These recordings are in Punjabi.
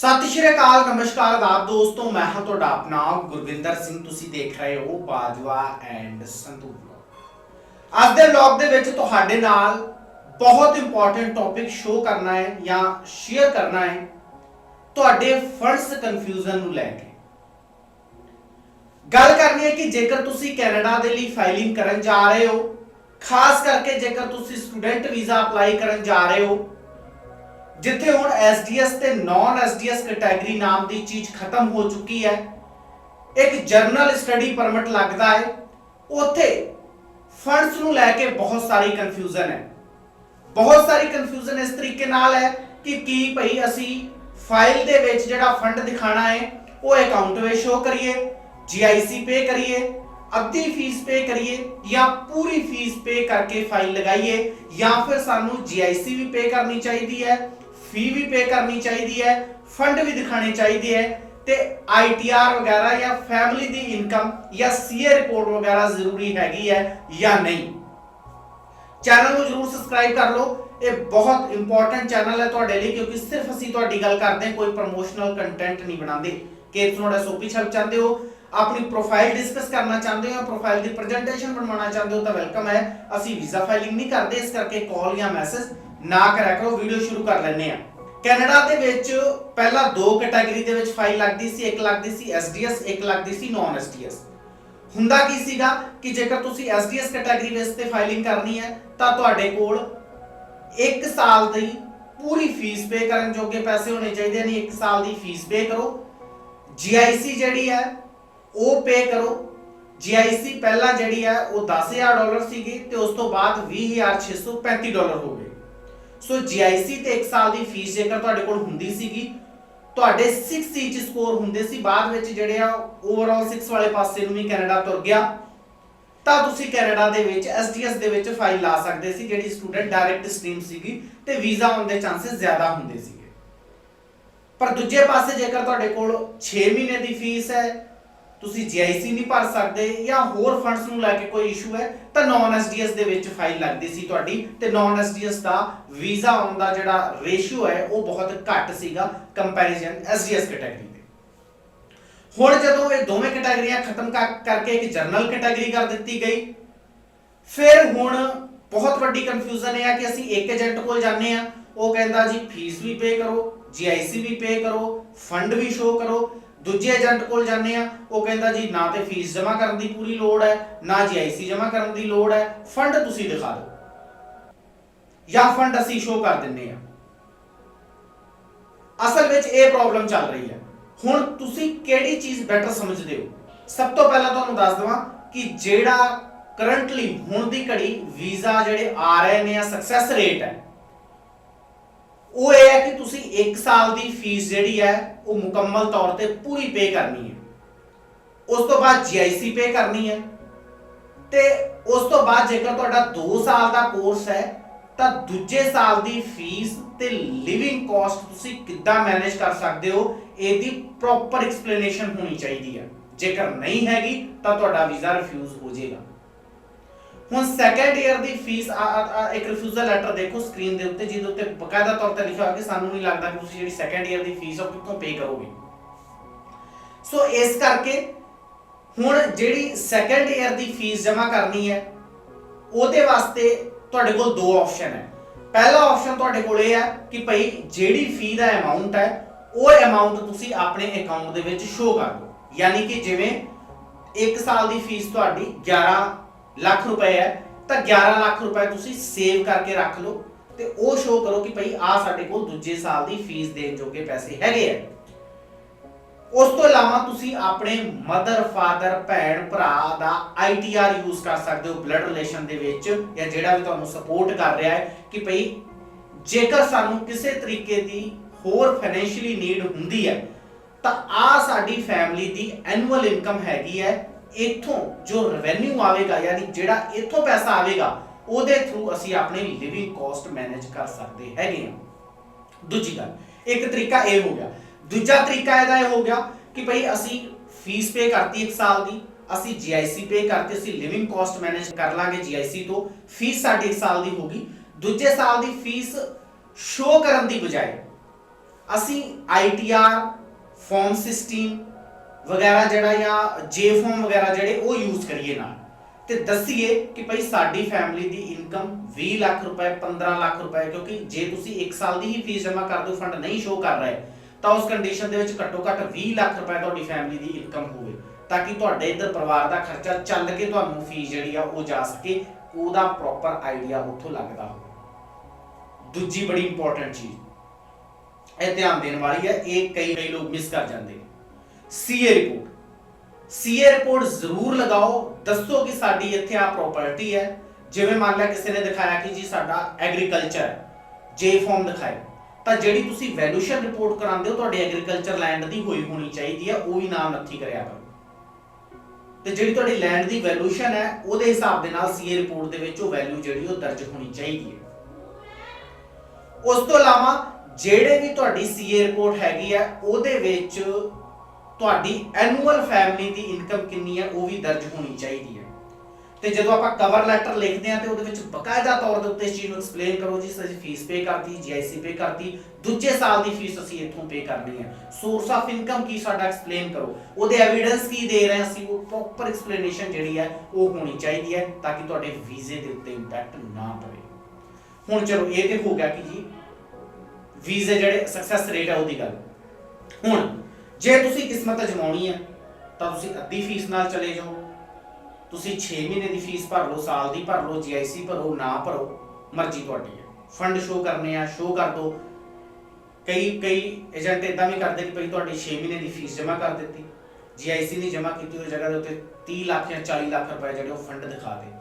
ਸਤਿ ਸ਼੍ਰੀ ਅਕਾਲ, ਨਮਸਕਾਰ ਆਦਾਬ ਦੋਸਤੋ, ਮੈਂ ਹਾਂ ਤੁਹਾਡਾ ਆਪਣਾ ਗੁਰਵਿੰਦਰ ਸਿੰਘ। ਤੁਸੀਂ ਦੇਖ ਰਹੇ ਹੋ ਬਾਜਵਾ ਐਂਡ ਸੰਧੂ ਅੱਜ ਦੇ ਵਲੌਗ ਦੇ ਵਿੱਚ ਤੁਹਾਡੇ ਨਾਲ ਬਹੁਤ ਇੰਪੋਰਟੈਂਟ ਟੌਪਿਕ ਸ਼ੋ ਕਰਨਾ ਹੈ ਜਾਂ ਸ਼ੇਅਰ ਕਰਨਾ ਹੈ, ਤੁਹਾਡੇ ਫੰਡਸ ਕਨਫਿਊਜ਼ਨ ਨੂੰ ਲੈ ਕੇ। ਗੱਲ ਕਰਨੀ ਹੈ ਕਿ ਜੇਕਰ ਤੁਸੀਂ ਕੈਨੇਡਾ ਦੇ ਲਈ ਫਾਈਲਿੰਗ ਕਰਨ ਜਾ ਰਹੇ ਹੋ, ਖਾਸ ਕਰਕੇ ਜੇਕਰ ਤੁਸੀਂ ਸਟੂਡੈਂਟ ਵੀਜ਼ਾ ਅਪਲਾਈ ਕਰਨ ਜਾ ਰਹੇ ਹੋ ਜਿੱਥੇ ਹੁਣ ਐਸਡੀਐਸ ਤੇ ਨਾਨ ਐਸਡੀਐਸ ਕੈਟਾਗਰੀ ਨਾਮ ਦੀ ਚੀਜ਼ ਖਤਮ ਹੋ ਚੁੱਕੀ ਹੈ, ਇੱਕ ਜਰਨਲ ਸਟੱਡੀ ਪਰਮਿਟ ਲੱਗਦਾ ਹੈ, ਉੱਥੇ ਫੰਡਸ ਨੂੰ ਲੈ ਕੇ ਬਹੁਤ ਸਾਰੀ ਕਨਫਿਊਜ਼ਨ ਹੈ। ਬਹੁਤ ਸਾਰੀ ਕਨਫਿਊਜ਼ਨ ਇਸ ਤਰੀਕੇ ਨਾਲ ਹੈ ਕਿ ਕੀ ਭਈ ਅਸੀਂ ਫਾਈਲ ਦੇ ਵਿੱਚ ਜਿਹੜਾ ਫੰਡ ਦਿਖਾਣਾ ਹੈ, ਉਹ ਅਕਾਊਂਟ ਵਿੱਚ ਸ਼ੋ ਕਰੀਏ ਜੀਆਈਸੀ ਪੇ ਕਰੀਏ, ਅੱਧੀ ਫੀਸ ਪੇ ਕਰੀਏ ਜਾਂ ਪੂਰੀ ਫੀਸ ਪੇ ਕਰਕੇ ਫਾਈਲ ਲਗਾਈਏ ਜਾਂ ਫਿਰ ਸਾਨੂੰ ਜੀਆਈਸੀ ਵੀ ਪੇ ਕਰਨੀ ਚਾਹੀਦੀ ਹੈ ਫੀ ਵੀ ਪੇ ਕਰਨੀ ਚਾਹੀਦੀ ਹੈ ਫੰਡ ਵੀ ਦਿਖਾਣੇ ਚਾਹੀਦੇ ਹੈ ਤੇ ਆਈਟੀਆਰ ਵਗੈਰਾ ਜਾਂ ਫੈਮਿਲੀ ਦੀ ਇਨਕਮ ਜਾਂ ਸੀਏ ਰਿਪੋਰਟ ਵਗੈਰਾ ਜ਼ਰੂਰੀ ਹੈਗੀ ਹੈ ਜਾਂ ਨਹੀਂ। ਚੈਨਲ ਨੂੰ ਜਰੂਰ ਸਬਸਕ੍ਰਾਈਬ ਕਰ ਲਓ। ਇਹ ਬਹੁਤ ਇੰਪੋਰਟੈਂਟ ਚੈਨਲ ਹੈ ਤੁਹਾਡੇ ਲਈ ਕਿਉਂਕਿ ਸਿਰਫ ਅਸੀਂ ਤੁਹਾਡੀ ਗੱਲ ਕਰਦੇ ਹਾਂ, ਕੋਈ ਪ੍ਰੋਮੋਸ਼ਨਲ ਕੰਟੈਂਟ ਨਹੀਂ ਬਣਾਉਂਦੇ। ਕਿ ਤੁਸੀਂ ਤੁਹਾਡਾ ਸੋਪੀ ਛਪ ਚਾਹੁੰਦੇ ਹੋ, ਆਪਣੀ ਪ੍ਰੋਫਾਈਲ ਡਿਸਕਸ ਕਰਨਾ ਚਾਹੁੰਦੇ ਹੋ ਪ੍ਰੋਫਾਈਲ ਦੀ ਪ੍ਰੈਜੈਂਟੇਸ਼ਨ ਬਣਵਾਉਣਾ ਚਾਹੁੰਦੇ ਹੋ ਤਾਂ ਵੈਲਕਮ ਹੈ। ਅਸੀਂ ਵੀਜ਼ਾ ਫਾਈਲਿੰਗ ਨਹੀਂ ਕਰਦੇ, ਇਸ ਕਰਕੇ ਕਾਲ ਜਾਂ ਮੈਸੇਜ ਨਾ ਕਰਿਆ ਕਰੋ ਵੀਡੀਓ ਸ਼ੁਰੂ ਕਰ ਲੈਂਦੇ ਆ ਕੈਨੇਡਾ ਦੇ ਵਿੱਚ ਪਹਿਲਾਂ ਦੋ ਕੈਟਾਗਰੀ ਦੇ ਵਿੱਚ ਫਾਈਲ ਲੱਗਦੀ ਸੀ, ਇੱਕ ਲੱਗਦੀ ਸੀ ਐਸਡੀਐਸ ਇੱਕ ਲੱਗਦੀ ਸੀ ਨਾਨ ਐਸਡੀਐਸ ਹੁੰਦਾ ਕੀ ਸੀਗਾ ਕਿ ਜੇਕਰ ਤੁਸੀਂ ਐਸਡੀਐਸ ਕੈਟਾਗਰੀ ਵਿੱਚ ਤੇ ਫਾਈਲਿੰਗ ਕਰਨੀ ਹੈ, ਤਾਂ ਤੁਹਾਡੇ ਕੋਲ 1 ਸਾਲ ਦੀ ਪੂਰੀ ਫੀਸ ਪੇ ਕਰਨ ਜੋਗੇ ਪੈਸੇ ਹੋਣੇ ਚਾਹੀਦੇ ਨੇ 1 ਸਾਲ ਦੀ ਫੀਸ ਪੇ ਕਰੋ। ਜੀਆਈਸੀ ਜਿਹੜੀ ਹੈ, ਉਹ ਪੇ ਕਰੋ। ਜੀਆਈਸੀ ਪਹਿਲਾਂ ਜਿਹੜੀ ਹੈ, ਉਹ 10000 ਡਾਲਰ ਸੀਗੀ ਤੇ ਉਸ ਤੋਂ ਬਾਅਦ 20635 ਡਾਲਰ ਹੋ ਗਈ ਸੋ ਜੀਆਈਸੀ ਤੇ 1 ਸਾਲ ਦੀ ਫੀਸ ਜੇਕਰ ਤੁਹਾਡੇ ਕੋਲ ਹੁੰਦੀ ਸੀਗੀ, ਤੁਹਾਡੇ 6 ਚ ਸਕੋਰ ਹੁੰਦੇ ਸੀ, ਬਾਅਦ ਵਿੱਚ ਜਿਹੜੇ ਆ ਓਵਰਆਲ 6 ਵਾਲੇ ਪਾਸੇ ਨੂੰ ਵੀ ਕੈਨੇਡਾ ਤੁਰ ਗਿਆ, ਤਾਂ ਤੁਸੀਂ ਕੈਨੇਡਾ ਦੇ ਵਿੱਚ ਐਸਡੀਐਸ ਦੇ ਵਿੱਚ ਫਾਈਲ ਲਾ ਸਕਦੇ ਸੀ, ਜਿਹੜੀ ਸਟੂਡੈਂਟ ਡਾਇਰੈਕਟ ਸਟ੍ਰੀਮ ਸੀਗੀ, ਤੇ ਵੀਜ਼ਾ ਆਉਣ ਦੇ ਚਾਂਸਸ ਜ਼ਿਆਦਾ ਹੁੰਦੇ ਸੀਗੇ। ਪਰ ਦੂਜੇ ਪਾਸੇ ਜੇਕਰ ਤੁਹਾਡੇ ਕੋਲ 6 ਮਹੀਨੇ ਦੀ ਫੀਸ ਹੈ ਤੁਸੀਂ ਜੀਆਈਸੀ ਨਹੀਂ ਭਰ ਸਕਦੇ ਜਾਂ ਹੋਰ ਫੰਡਸ ਨੂੰ ਲੈ ਕੇ ਕੋਈ ਇਸ਼ੂ ਹੈ, ਤਾਂ ਨਾਨ ਐਸਡੀਐਸ ਦੇ ਵਿੱਚ ਫਾਈਲ ਲੱਗਦੀ ਸੀ ਤੁਹਾਡੀ ਤੇ ਨਾਨ ਐਸਡੀਐਸ ਦਾ ਵੀਜ਼ਾ ਆਉਣ ਦਾ ਜਿਹੜਾ ਰੇਸ਼ੀਓ ਹੈ, ਉਹ ਬਹੁਤ ਘੱਟ ਸੀਗਾ ਕੰਪੈਰੀਜ਼ਨ ਐਸਡੀਐਸ ਕੈਟਾਗਰੀ ਦੇ ਹੁਣ ਜਦੋਂ ਇਹ ਦੋਵੇਂ ਕੈਟਾਗਰੀਆਂ ਖਤਮ ਕਰ- ਕਰਕੇ ਇੱਕ ਜਰਨਲ ਕੈਟਾਗਰੀ ਕਰ ਦਿੱਤੀ ਗਈ, ਫਿਰ ਹੁਣ ਬਹੁਤ ਵੱਡੀ ਕਨਫਿਊਜ਼ਨ ਇਹ ਆ ਕਿ ਅਸੀਂ ਇੱਕ ਏਜੰਟ ਕੋਲ ਜਾਂਦੇ ਆ ਉਹ ਕਹਿੰਦਾ ਜੀ ਫੀਸ ਵੀ ਪੇ ਕਰੋ ਜੀਆਈਸੀ ਵੀ ਪੇ ਕਰੋ ਫੰਡ ਵੀ ਸ਼ੋ ਕਰੋ। ਦੂਜੇ ਏਜੰਟ ਕੋਲ ਜਾਂਦੇ ਆ, ਉਹ ਕਹਿੰਦਾ ਜੀ, ਨਾ ਤੇ ਫੀਸ ਜਮ੍ਹਾਂ ਕਰਨ ਦੀ ਪੂਰੀ ਲੋੜ ਹੈ, ਨਾ ਜੀਆਈਸੀ ਜਮ੍ਹਾਂ ਕਰਨ ਦੀ ਲੋੜ ਹੈ ਫੰਡ ਤੁਸੀਂ ਦਿਖਾ ਦਿਓ। ਜਾਂ ਫੰਡ ਅਸੀਂ ਸ਼ੋ ਕਰ ਦਿੰਨੇ ਆ। ਅਸਲ ਵਿੱਚ ਇਹ ਪ੍ਰੋਬਲਮ ਚੱਲ ਰਹੀ ਹੈ। ਹੁਣ ਤੁਸੀਂ ਕਿਹੜੀ ਚੀਜ਼ ਬੈਟਰ ਸਮਝਦੇ ਹੋ? ਸਭ ਤੋਂ ਪਹਿਲਾਂ ਤੁਹਾਨੂੰ ਦੱਸ ਦਵਾਂ ਕਿ ਜਿਹੜਾ ਕਰੰਟਲੀ ਹੁਣ ਦੀ ਘੜੀ ਵੀਜ਼ਾ ਜਿਹੜੇ ਆ ਰਹੇ ਨੇ ਆ ਸਕਸੈਸ ਰੇਟ ਹੈ। ਉਹ ਇਹ ਹੈ ਕਿ ਤੁਸੀਂ 1 ਸਾਲ ਦੀ ਫੀਸ ਜਿਹੜੀ ਹੈ, ਉਹ ਮੁਕੰਮਲ ਤੌਰ ਤੇ ਪੂਰੀ ਪੇ ਕਰਨੀ ਹੈ। ਉਸ ਤੋਂ ਬਾਅਦ ਜੀਆਈਸੀ ਪੇ ਕਰਨੀ ਹੈ। ਤੇ ਉਸ ਤੋਂ ਬਾਅਦ ਜੇਕਰ ਤੁਹਾਡਾ 2 ਸਾਲ ਦਾ ਕੋਰਸ ਹੈ, ਤਾਂ ਦੂਜੇ ਸਾਲ ਦੀ ਫੀਸ ਤੇ ਲਿਵਿੰਗ ਕਾਸਟ ਤੁਸੀਂ ਕਿੱਦਾਂ ਮੈਨੇਜ ਕਰ ਸਕਦੇ ਹੋ, ਇਹਦੀ ਪ੍ਰੋਪਰ ਐਕਸਪਲੇਨੇਸ਼ਨ ਹੋਣੀ ਚਾਹੀਦੀ ਹੈ। ਜੇਕਰ ਨਹੀਂ ਹੈਗੀ, ਤਾਂ ਤੁਹਾਡਾ ਵੀਜ਼ਾ ਰਿਫਿਊਜ਼ ਹੋ ਜਾਏਗਾ। ਹੁਣ ਸੈਕੰਡ ਈਅਰ ਦੀ ਫੀਸ ਇੱਕ ਰਿਫਿਊਜ਼ਲ ਲੈਟਰ ਦੇਖੋ ਸਕਰੀਨ ਦੇ ਉੱਤੇ, ਜਿਹਦੇ ਉੱਤੇ ਬਕਾਇਦਾ ਤੌਰ ਤੇ ਲਿਖਿਆ ਹੋਇਆ ਕਿ ਸਾਨੂੰ ਨਹੀਂ ਲੱਗਦਾ ਕਿ ਤੁਸੀਂ ਜਿਹੜੀ ਸੈਕੰਡ ਈਅਰ ਦੀ ਫੀਸ ਉਹ ਕਿੱਥੋਂ ਪੇ ਕਰੋਗੇ। ਸੋ ਇਸ ਕਰਕੇ ਹੁਣ ਜਿਹੜੀ ਸੈਕੰਡ ਈਅਰ ਦੀ ਫੀਸ ਜਮ੍ਹਾਂ ਕਰਨੀ ਹੈ, ਉਹਦੇ ਵਾਸਤੇ ਤੁਹਾਡੇ ਕੋਲ ਦੋ ਆਪਸ਼ਨ ਹੈ। ਪਹਿਲਾ ਆਪਸ਼ਨ ਤੁਹਾਡੇ ਕੋਲ ਇਹ ਹੈ ਕਿ ਭਈ ਜਿਹੜੀ ਫੀ ਦਾ ਅਮਾਉਂਟ ਹੈ, ਉਹ ਅਮਾਉਂਟ ਤੁਸੀਂ ਆਪਣੇ ਅਕਾਊਂਟ ਦੇ ਵਿੱਚ ਸ਼ੋ ਕਰ ਦਿਓ। ਯਾਨੀ ਕਿ ਜਿਵੇਂ 1 ਸਾਲ ਦੀ ਫੀਸ ਤੁਹਾਡੀ 11 ਲੱਖ ਰੁਪਏ ਹੈ, ਤਾਂ 11 ਲੱਖ ਰੁਪਏ ਤੁਸੀਂ ਸੇਵ ਕਰਕੇ ਰੱਖ ਲਓ ਤੇ ਉਹ ਸ਼ੋਅ ਕਰੋ ਕਿ ਭਈ ਆ ਸਾਡੇ ਕੋਲ ਦੂਜੇ ਸਾਲ ਦੀ ਫੀਸ ਦੇਣ ਜੋਗੇ ਪੈਸੇ ਹੈਗੇ ਆ ਉਸ ਤੋਂ ਇਲਾਵਾ ਤੁਸੀਂ ਆਪਣੇ ਮਦਰ ਫਾਦਰ ਭੈਣ, ਭਰਾ ਦਾ ਆਈਟੀਆਰ ਯੂਜ਼ ਕਰ ਸਕਦੇ ਹੋ ਬਲੱਡ ਰਿਲੇਸ਼ਨ ਦੇ ਵਿੱਚ ਜਾਂ ਜਿਹੜਾ ਵੀ ਤੁਹਾਨੂੰ ਸਪੋਰਟ ਕਰ ਰਿਹਾ ਹੈ ਕਿ ਭਈ ਜੇਕਰ ਸਾਨੂੰ ਕਿਸੇ ਤਰੀਕੇ ਦੀ ਹੋਰ ਫਾਈਨੈਂਸ਼ੀਅਲੀ ਨੀਡ ਹੁੰਦੀ ਹੈ, ਤਾਂ ਆ ਸਾਡੀ ਫੈਮਿਲੀ ਦੀ ਐਨੂਅਲ ਇਨਕਮ ਹੈਗੀ ਹੈ ਇੱਥੋਂ ਜੋ ਰੈਵਨਿਊ ਆਵੇਗਾ, ਯਾਨੀ ਜਿਹੜਾ ਇੱਥੋਂ ਪੈਸਾ ਆਵੇਗਾ, ਉਹਦੇ ਥਰੂ ਅਸੀਂ ਆਪਣੀ ਲਿਵਿੰਗ ਕਾਸਟ ਮੈਨੇਜ ਕਰ ਸਕਦੇ ਹੈਗੇ ਹਾਂ। ਦੂਜੀ ਗੱਲ, ਇੱਕ ਤਰੀਕਾ ਇਹ ਹੋ ਗਿਆ। ਦੂਜਾ ਤਰੀਕਾ ਇਹਦਾ ਇਹ ਹੋ ਗਿਆ ਕਿ ਭਈ ਅਸੀਂ ਫੀਸ ਪੇ ਕਰਤੀ ਇੱਕ ਸਾਲ ਦੀ, ਅਸੀਂ GIC ਪੇ ਕਰਤੀ, ਅਸੀਂ ਲਿਵਿੰਗ ਕਾਸਟ ਮੈਨੇਜ ਕਰ ਲਾਂਗੇ GIC ਤੋਂ ਫੀਸ ਸਾਡੀ ਇੱਕ ਸਾਲ ਦੀ ਹੋਗੀ ਦੂਜੇ ਸਾਲ ਦੀ ਫੀਸ ਸ਼ੋ ਕਰਨ ਦੀ ਬਜਾਏ ਅਸੀਂ ITR ਫਾਰਮ 16 ਵਗੈਰਾ ਜਿਹੜਾ ਜਾਂ ਜੇ ਫਾਰਮ ਵਗੈਰਾ ਜਿਹੜੇ ਉਹ ਯੂਜ਼ ਕਰੀਏ ਨਾਲ। ਤੇ ਦੱਸੀਏ ਕਿ ਭਾਈ ਸਾਡੀ ਫੈਮਿਲੀ ਦੀ ਇਨਕਮ 20 ਲੱਖ ਰੁਪਏ 15 ਲੱਖ ਰੁਪਏ, ਕਿਉਂਕਿ ਜੇ ਤੁਸੀਂ 1 ਸਾਲ ਦੀ ਹੀ ਫੀਸ ਜਮ੍ਹਾਂ ਕਰ ਦਿਓ ਫੰਡ ਨਹੀਂ ਸ਼ੋ ਕਰ ਰਹੇ, ਤਾਂ ਉਸ ਕੰਡੀਸ਼ਨ ਦੇ ਵਿੱਚ ਘੱਟੋ ਘੱਟ 20 ਲੱਖ ਰੁਪਏ ਤੁਹਾਡੀ ਫੈਮਿਲੀ ਦੀ ਇਨਕਮ ਹੋਵੇ, ਤਾਂ ਕਿ ਤੁਹਾਡੇ ਇੱਧਰ ਪਰਿਵਾਰ ਦਾ ਖਰਚਾ ਚੱਲ ਕੇ ਤੁਹਾਨੂੰ ਫੀਸ ਜਿਹੜੀ ਆ ਉਹ ਜਾ ਸਕੇ, ਉਹਦਾ ਪ੍ਰੋਪਰ ਆਈਡੀਆ ਉੱਥੋਂ ਲੱਗਦਾ ਹੋਵੇ। ਦੂਜੀ ਬੜੀ ਇੰਪੋਰਟੈਂਟ ਚੀਜ਼, ਇਹ ਧਿਆਨ ਦੇਣ ਵਾਲੀ ਹੈ, ਇਹ ਕਈ ਕਈ ਲੋਕ ਮਿਸ ਕਰ ਜਾਂਦੇ ਨੇ। ਸੀਏ ਰਿਪੋਰਟ ਸੀਏ ਰਿਪੋਰਟ ਜ਼ਰੂਰ ਲਗਾਓ, ਦੱਸੋ ਕਿ ਸਾਡੀ ਇੱਥੇ ਆ ਪ੍ਰਾਪਰਟੀ ਹੈ। ਜਿਵੇਂ ਮੰਨ ਲਿਆ ਕਿਸੇ ਨੇ ਦਿਖਾਇਆ ਕਿ ਜੀ ਸਾਡਾ ਐਗਰੀਕਲਚਰ ਜੇ ਫਾਰਮ ਦਿਖਾਏ। ਤਾਂ ਜਿਹੜੀ ਤੁਸੀਂ ਵੈਲਿਊਸ਼ਨ ਰਿਪੋਰਟ ਕਰਾਉਂਦੇ ਹੋ, ਤੁਹਾਡੀ ਐਗਰੀਕਲਚਰ ਲੈਂਡ ਦੀ ਹੋਈ ਹੋਣੀ ਚਾਹੀਦੀ ਹੈ, ਉਹ ਵੀ ਨਾਮ ਨੱਥੀ ਕਰਿਆ ਕਰੋ। ਤੇ ਜਿਹੜੀ ਤੁਹਾਡੀ ਲੈਂਡ ਦੀ ਵੈਲਿਊਸ਼ਨ ਹੈ, ਉਹਦੇ ਹਿਸਾਬ ਦੇ ਨਾਲ ਸੀਏ ਰਿਪੋਰਟ ਦੇ ਵਿੱਚ ਉਹ ਵੈਲਿਊ ਜਿਹੜੀ ਉਹ ਦਰਜ ਹੋਣੀ ਚਾਹੀਦੀ ਹੈ। ਉਸ ਤੋਂ ਇਲਾਵਾ, ਜਿਹੜੇ ਵੀ ਤੁਹਾਡੀ ਸੀਏ ਰਿਪੋਰਟ ਹੈਗੀ ਹੈ, ਉਹਦੇ ਵਿੱਚ ਤੁਹਾਡੀ ਐਨੂਅਲ ਫੈਮਿਲੀ ਦੀ ਇਨਕਮ ਕਿੰਨੀ ਹੈ, ਉਹ ਵੀ ਦਰਜ ਹੋਣੀ ਚਾਹੀਦੀ ਹੈ। ਤੇ ਜਦੋਂ ਆਪਾਂ ਕਵਰ ਲੈਟਰ ਲਿਖਦੇ ਆ ਤੇ ਉਹਦੇ ਵਿੱਚ ਬਕਾਇਦਾ ਤੌਰ ਦੇ ਉੱਤੇ ਇਸ ਚੀਜ਼ ਨੂੰ ਐਕਸਪਲੇਨ ਕਰੋ ਜੀ, ਅਸੀਂ ਫੀਸ ਪੇ ਕਰਤੀ ਜੀਆਈਸੀ ਪੇ ਕਰਤੀ, ਦੂਜੇ ਸਾਲ ਦੀ ਫੀਸ ਅਸੀਂ ਇੱਥੋਂ ਪੇ ਕਰਨੀ ਹੈ। ਸੋਰਸ ਆਫ ਇਨਕਮ ਕੀ ਸਾਡਾ ਐਕਸਪਲੇਨ ਕਰੋ? ਉਹਦੇ ਐਵੀਡੈਂਸ ਕੀ ਦੇ ਰਹੇ ਹਾਂ ਅਸੀਂ? ਉਹ ਪ੍ਰੋਪਰ ਐਕਸਪਲੇਨੇਸ਼ਨ ਜਿਹੜੀ ਹੈ, ਉਹ ਹੋਣੀ ਚਾਹੀਦੀ ਹੈ ਤਾਂ ਕਿ ਤੁਹਾਡੇ ਵੀਜ਼ੇ ਦੇ ਉੱਤੇ ਇੰਪੈਕਟ ਨਾ ਪਵੇ। ਹੁਣ ਚਲੋ, ਇਹ ਤੇ ਹੋ ਗਿਆ ਕਿ ਜੀ, ਵੀਜ਼ੇ ਜਿਹੜੇ ਸਕਸੈਸ ਰੇਟ ਹੈ ਉਹਦੀ ਗੱਲ। ਹੁਣ ਜੇ ਤੁਸੀਂ ਕਿਸਮਤ ਅਜਮਾਉਣੀ ਹੈ ਤਾਂ ਤੁਸੀਂ ਅੱਧੀ ਫੀਸ ਨਾਲ ਚਲੇ ਜਾਓ। ਤੁਸੀਂ 6 ਮਹੀਨੇ ਦੀ ਫੀਸ ਭਰ ਲਓ, ਸਾਲ ਦੀ ਭਰ ਲਓ ਜੀਆਈਸੀ ਭਰੋ, ਨਾ ਭਰੋ, ਮਰਜ਼ੀ ਤੁਹਾਡੀ ਹੈ ਫੰਡ ਸ਼ੋ ਕਰਨੇ ਆ ਸ਼ੋ ਕਰ ਦਿਓ ਕਈ ਕਈ ਏਜੰਟ ਇਦਾਂ ਵੀ ਕਰਦੇ ਕਿ ਭਈ ਤੁਹਾਡੀ 6 ਮਹੀਨੇ ਦੀ ਫੀਸ ਜਮ੍ਹਾਂ ਕਰ ਦਿੱਤੀ। ਜੀਆਈਸੀ ਨਹੀਂ ਜਮ੍ਹਾਂ ਕੀਤੀ ਉਹ ਜਗ੍ਹਾ ਦੇ ਉੱਤੇ 30 ਲੱਖ ਜਾਂ 40 ਲੱਖ ਰੁਪਏ ਜਿਹੜੇ ਉਹ ਫੰਡ ਦਿਖਾ ਦੇ।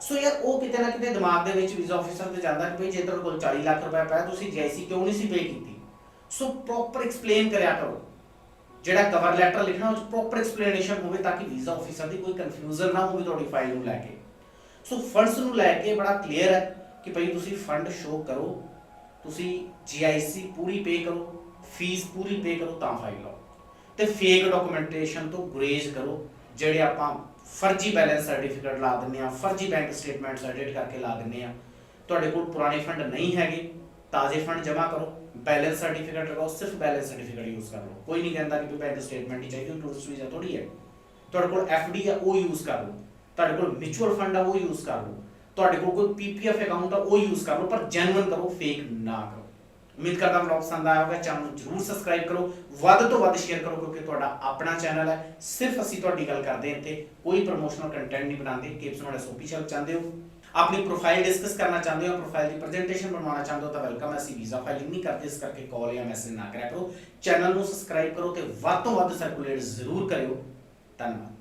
ਸੋ ਯਾਰ ਉਹ ਕਿਤੇ ਨਾ ਕਿਤੇ ਦਿਮਾਗ ਦੇ ਵਿੱਚ ਵੀਜ਼ਾ ਆਫੀਸਰ ਤੇ ਜਾਂਦਾ ਕਿ ਭਈ ਜੇ ਤੁਹਾਡੇ ਕੋਲ 40 ਲੱਖ ਰੁਪਏ ਪਿਆ ਤੁਸੀਂ ਜੀਆਈਸੀ ਕਿਉਂ ਨਹੀਂ ਸੀ ਪੇ ਕੀਤੀ? ਸੋ ਪ੍ਰੋਪਰ ਐਕਸਪਲੇਨ ਕਰਿਆ ਕਰੋ। ਜਿਹੜਾ ਕਵਰ ਲੈਟਰ ਲਿਖਣਾ, ਉਹ ਪ੍ਰੋਪਰ ਐਕਸਪਲੇਨੇਸ਼ਨ ਹੋਵੇ ਤਾਂ ਕਿ ਵੀਜ਼ਾ ਆਫੀਸਰ ਦੀ ਕੋਈ ਕਨਫਿਊਜ਼ਨ ਨਾ ਹੋਵੇ ਤੁਹਾਡੀ ਫਾਈਲ ਨੂੰ ਲੈ ਕੇ। ਸੋ ਫੰਡਸ ਨੂੰ ਲੈ ਕੇ ਬੜਾ ਕਲੀਅਰ ਹੈ ਕਿ ਭਈ ਤੁਸੀਂ ਫੰਡ ਸ਼ੋ ਕਰੋ, ਤੁਸੀਂ ਜੀਆਈਸੀ ਪੂਰੀ ਪੇ ਕਰੋ ਫੀਸ ਪੂਰੀ ਪੇ ਕਰੋ ਤਾਂ ਫਾਈਲ ਲਾਓ। ਤੇ ਫੇਕ ਡਾਕੂਮੈਂਟੇਸ਼ਨ ਤੋਂ ਗੁਰੇਜ਼ ਕਰੋ, ਜਿਹੜੇ ਆਪਾਂ ਫਰਜ਼ੀ ਬੈਲੈਂਸ ਸਰਟੀਫਿਕੇਟ ਲਾ ਦਿੰਦੇ ਆ ਫਰਜ਼ੀ ਬੈਂਕ ਸਟੇਟਮੈਂਟ ਸਰਟੀਫਿਕੇਟ ਕਰਕੇ ਲਾ ਦਿੰਦੇ ਆ ਤੁਹਾਡੇ ਕੋਲ ਪੁਰਾਣੇ ਫੰਡ ਨਹੀਂ ਹੈਗੇ। ਤਾਜ਼ੇ ਫੰਡ ਜਮ੍ਹਾਂ ਕਰੋ, ਬੈਲੈਂਸ ਸਰਟੀਫਿਕੇਟ ਲਗਾਓ, ਸਿਰਫ ਬੈਲੈਂਸ ਸਰਟੀਫਿਕੇਟ ਯੂਜ਼ ਕਰ ਲਓ। ਕੋਈ ਨਹੀਂ ਕਹਿੰਦਾ ਕਿ ਬੈਂਕ ਸਟੇਟਮੈਂਟ ਹੀ ਚਾਹੀਦੀ ਟੂਰਿਸਟ ਵੀਜ਼ਾ ਥੋੜੀ ਹੈ। ਤੁਹਾਡੇ ਕੋਲ ਐਫਡੀ ਆ, ਉਹ ਯੂਜ਼ ਕਰ ਲਓ। ਤੁਹਾਡੇ ਕੋਲ ਮਿਊਚੁਅਲ ਫੰਡ ਆ, ਉਹ ਯੂਜ਼ ਕਰ ਲਓ। ਤੁਹਾਡੇ ਕੋਲ ਕੋਈ ਪੀਪੀਐਫ ਅਕਾਊਂਟ ਆ, ਉਹ ਯੂਜ਼ ਕਰ ਲਓ, ਪਰ ਜੈਨੂਇਨ ਕਰੋ ਫੇਕ ਨਾ ਕਰੋ। ਉਮੀਦ ਕਰਦਾ ਵਲੌਗ ਪਸੰਦ ਆਇਆ ਹੋਵੇਗਾ ਚੈਨਲ ਨੂੰ ਜਰੂਰ ਸਬਸਕ੍ਰਾਈਬ ਕਰੋ। ਵੱਧ ਤੋਂ ਵੱਧ ਸ਼ੇਅਰ ਕਰੋ, ਕਿਉਂਕਿ ਤੁਹਾਡਾ ਆਪਣਾ ਚੈਨਲ ਹੈ। ਸਿਰਫ ਅਸੀਂ ਤੁਹਾਡੀ ਗੱਲ ਕਰਦੇ ਹਾਂ ਤੇ ਕੋਈ ਪ੍ਰੋਮੋਸ਼ਨਲ ਕੰਟੈਂਟ ਨਹੀਂ ਬਣਾਉਂਦੇ ਕੇਪਸ ਨਾਲ ਐਸਓਪੀ ਚੱਲ ਚਾਹੁੰਦੇ ਹੋ। ਆਪਣੀ ਪ੍ਰੋਫਾਈਲ ਡਿਸਕਸ ਕਰਨਾ ਚਾਹੁੰਦੇ ਹੋ ਪ੍ਰੋਫਾਈਲ ਦੀ ਪ੍ਰੈਜੈਂਟੇਸ਼ਨ ਬਣਾਉਣਾ ਚਾਹੁੰਦੇ ਹੋ, ਤਾਂ ਵੈਲਕਮ ਹੈ, ਅਸੀਂ ਵੀਜ਼ਾ ਫਾਈਲਿੰਗ ਨਹੀਂ ਕਰਦੇ, ਇਸ ਕਰਕੇ ਕਾਲ ਜਾਂ ਮੈਸੇਜ ਨਾ ਕਰਿਆ ਕਰੋ। ਚੈਨਲ ਨੂੰ ਸਬਸਕ੍ਰਾਈਬ ਕਰੋ ਤੇ ਵੱਧ ਤੋਂ ਵੱਧ ਸਰਕੂਲੇਟ ਜ਼ਰੂਰ ਕਰਿਓ। ਧੰਨਵਾਦ।